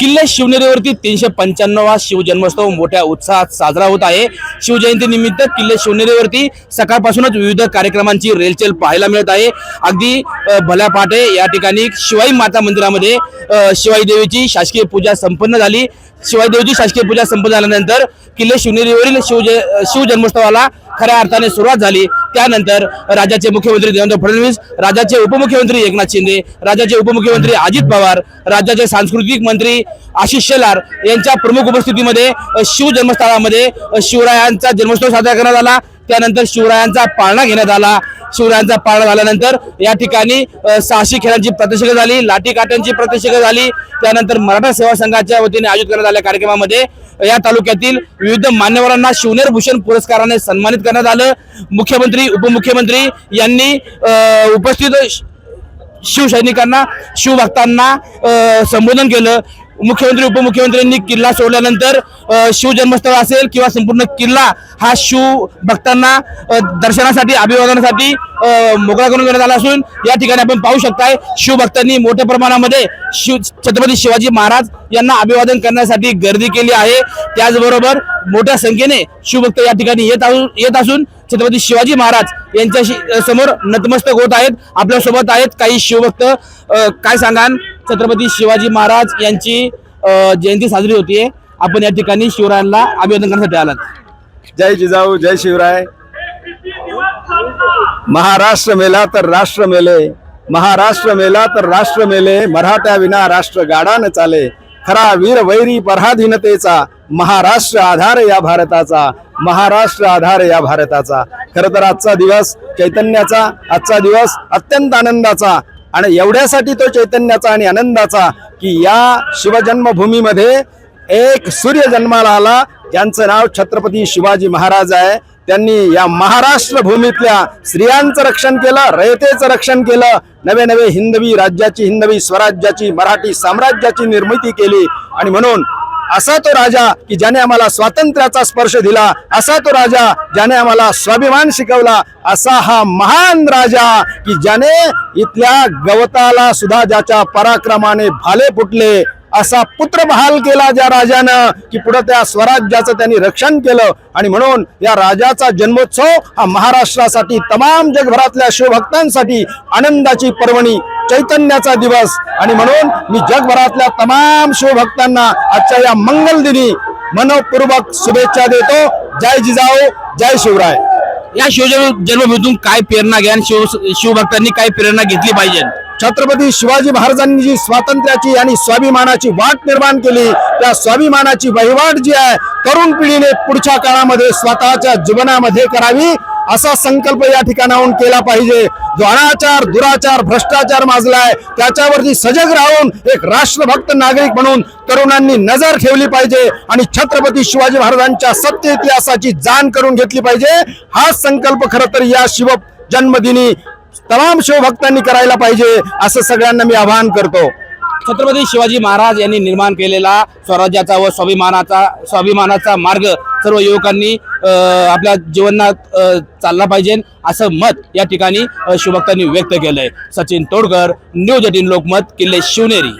किल्ले शिवनेरीवरती तीनशे पंच्याण्णवा शिवजन्मोत्सव मोठ्या उत्साहात साजरा होत आहे. शिवजयंतीनिमित्त किल्ले शिवनेरीवरती सकाळपासूनच विविध कार्यक्रमांची रेलचेल पाहायला मिळत आहे. अगदी भल्या पहाटे या ठिकाणी शिवाई माता मंदिरामध्ये शिवाई देवीची शासकीय पूजा संपन्न झाली. शिवाई देवीची शासकीय पूजा संपन्न झाल्यानंतर किल्ले शिवनेरीवरील शिवज शिवजन्मोत्सवाला खऱ्या अर्थाने सुरुवात झाली. त्यानंतर राज्याचे मुख्यमंत्री देवेंद्र फडणवीस राज्याचे उपमुख्यमंत्री एकनाथ शिंदे राज्याचे उपमुख्यमंत्री अजित पवार राज्याचे सांस्कृतिक मंत्री आशिष शेलार यांच्या प्रमुख उपस्थितीमध्ये शिवजन्मस्थळामध्ये शिवरायांचा जन्मोत्सव साजरा करण्यात आला. त्यानंतर शिवरायांचा पाळणा घेण्यात आला. शिवरायांचा पाळणा झाल्यानंतर या ठिकाणी अ, साहसी खेळांची प्रतिष्ठा झाली लाठी काट्यांची प्रतिष्ठा झाली. त्यानंतर मराठा सेवा संघाच्या वतीने आयोजित करण्यात आलेल्या कार्यक्रमामध्ये या तालुक्यातील विविध मान्यवरांना शिवनेर भूषण पुरस्काराने सन्मानित करण्यात आलं. मुख्यमंत्री उपमुख्यमंत्री यांनी उपस्थित श- शिवसैनिकांना शिवभक्तांना संबोधन केलं. मुख्यमंत्री उपमुख्यमंत्र्यांनी किल्ला सोडल्यानंतर शिवजन्मस्थळ असेल किंवा संपूर्ण किल्ला हा शिव भक्तांना दर्शनासाठी अभिवादनासाठी मोकळा करून घेण्यात आला असून या ठिकाणी आपण पाहू शकताय शिवभक्तांनी मोठ्या प्रमाणामध्ये शिव छत्रपती शिवाजी महाराज यांना अभिवादन करण्यासाठी गर्दी केली आहे. त्याचबरोबर मोठ्या संख्येने शिवभक्त या ठिकाणी येत येत असून छत्रपती शिवाजी महाराज यांच्याशी समोर नतमस्तक होत आहेत. आपल्यासोबत आहेत काही शिवभक्त. काय सांगाल? छत्रपती शिवाजी महाराज यांची जयंती साजरी होतीये. आपण या ठिकाणी शिवरायांना अभिवादन करण्यासाठी आलात. जय जिजाऊ जय शिवराय. महाराष्ट्र मेला तर राष्ट्र मेले. महाराष्ट्र मेला तर राष्ट्र मेले. मराठ्या विना राष्ट्र गाडा न चाले. खरा वीर वैरी पराधीनतेचा महाराष्ट्र आधार या भारताचा महाराष्ट्र आधार या भारताचा. खर तर आजचा दिवस चैतन्याचा आजचा दिवस अत्यंत आनंदाचा आणि एवढ्यासाठी तो चैतन्याचा आणि आनंदाचा की या शिवजन्मभूमीमध्ये एक सूर्य जन्माला आला ज्यांचं नाव छत्रपती शिवाजी महाराज आहे. त्यांनी या महाराष्ट्र भूमीतल्या स्त्रियांचं रक्षण केलं रयतेचं रक्षण केलं नवे नवे हिंदवी राज्याची हिंदवी स्वराज्याची मराठी साम्राज्याची निर्मिती केली. आणि म्हणून असा तो राजा की ज्याने आम्हाला स्वातंत्र्याचा स्पर्श दिला असा तो राजा ज्याने आम्हाला स्वाभिमान शिकवला असा हा महान राजा की ज्याने इथल्या गवताला सुद्धा ज्याच्या पराक्रमाने भाले फुटले असा पुत्र बहाल केला ज्या राजानं की पुढे त्या स्वराज्याचं त्यांनी रक्षण केलं. आणि म्हणून या राजाचा जन्मोत्सव हा महाराष्ट्रासाठी तमाम जगभरातल्या शिवभक्तांसाठी आनंदाची पर्वणी चैतन्याचा दिवस. आणि म्हणून मी जगभरातल्या तमाम शिवभक्तांना आजच्या या मंगल दिनी मनपूर्वक शुभेच्छा देतो. जय जिजाऊ जय शिवराय. या शिवजन्म जन्मभूमीतून काय प्रेरणा घ्या शिव शिवभक्तांनी काय प्रेरणा घेतली पाहिजे? छत्रपती शिवाजी महाराजांनी जी स्वातंत्र्याची आणि स्वाभिमानाची वाट निर्माण केली. त्या स्वाभिमानाची वहिवाट जी आहे तरुण पिढीने पुढच्या काळामध्ये स्वतःच्या जीवनामध्ये करावी असा संकल्प या ठिकाणाहून केला पाहिजे. जो अनाचार दुराचार भ्रष्टाचार माजलाय त्याच्यावरती सजग राहून एक राष्ट्रभक्त नागरिक म्हणून तरुणांनी नजर ठेवली पाहिजे आणि छत्रपती शिवाजी महाराजांच्या सत्य इतिहासाची जाण करून घेतली पाहिजे. हा संकल्प खरं तर या शिव जन्मदिनी तमाम शिवभक्तांनी करायला पाहिजे असं सगळ्यांना मी आवाहन करतो. छत्रपती शिवाजी महाराज यांनी निर्माण केलेला स्वराज्याचा व स्वाभिमानाचा स्वाभिमानाचा मार्ग सर्व युवकांनी आपल्या जीवनात चालला पाहिजे असं मत या ठिकाणी शिवभक्तांनी व्यक्त केलंय. सचिन तोडकर न्यूज एटीन लोकमत किल्ले शिवनेरी.